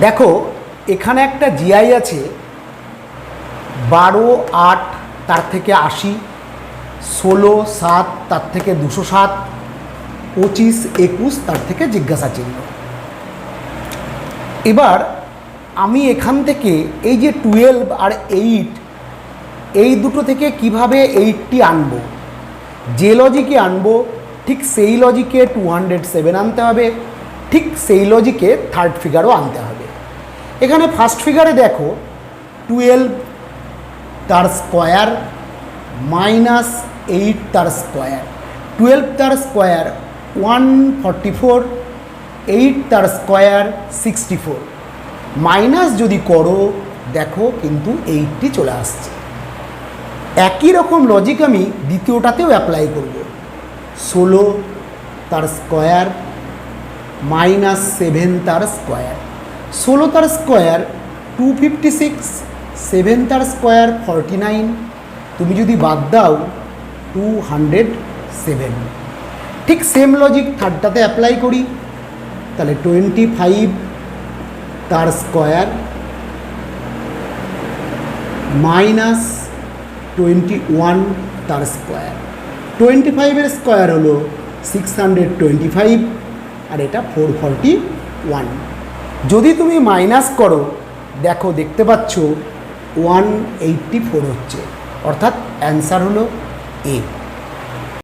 দেখো, এখানে একটা জিআই আছে, বারো, আট, তার থেকে আশি, ষোলো, সাত, তার থেকে দুশো সাত, পঁচিশ, একুশ, তার থেকে জিজ্ঞাসা চিহ্ন। এবার আমি এখান থেকে এই যে টুয়েলভ আর এইট এই দুটো থেকে কীভাবে এইটটি আনব? যে লজিকে আনব, ঠিক সেই লজিকে টু হান্ড্রেড সেভেন আনতে হবে। ঠিক সেই লজিকে থার্ড ফিগারও আনতে হবে। এখানে ফার্স্ট ফিগারে দেখো টুয়েলভ তার স্কোয়ার মাইনাস এইট তার স্কোয়ার টুয়েলভ তার square one forty four eight তার স্কোয়ার সিক্সটি ফোর মাইনাস যদি করো, দেখো কিন্তু এইটটি চলে আসছে। একই রকম লজিক আমি দ্বিতীয়টাতেও অ্যাপ্লাই করব। ষোলো তার স্কোয়ার মাইনাস সেভেন তার স্কোয়ার। ষোলো তার square, two fifty six, seven তার স্কোয়ার, ফর্টি নাইন। তুমি যদি বাদ দাও, টু হান্ড্রেড সেভেন। ঠিক সেম লজিক থার্ডটাতে অ্যাপ্লাই করি। তাহলে টোয়েন্টি ফাইভ তার স্কোয়ার মাইনাস টোয়েন্টি ওয়ান তার স্কোয়ার। টোয়েন্টি ফাইভের স্কোয়ার হলো সিক্স হান্ড্রেড টোয়েন্টি ফাইভ আর এটা ফোর ফর্টি ওয়ান। যদি তুমি মাইনাস করো, দেখো, দেখতে পাচ্ছ, ওয়ান এইটটি ফোর হচ্ছে। অর্থাৎ অ্যান্সার হলো এ।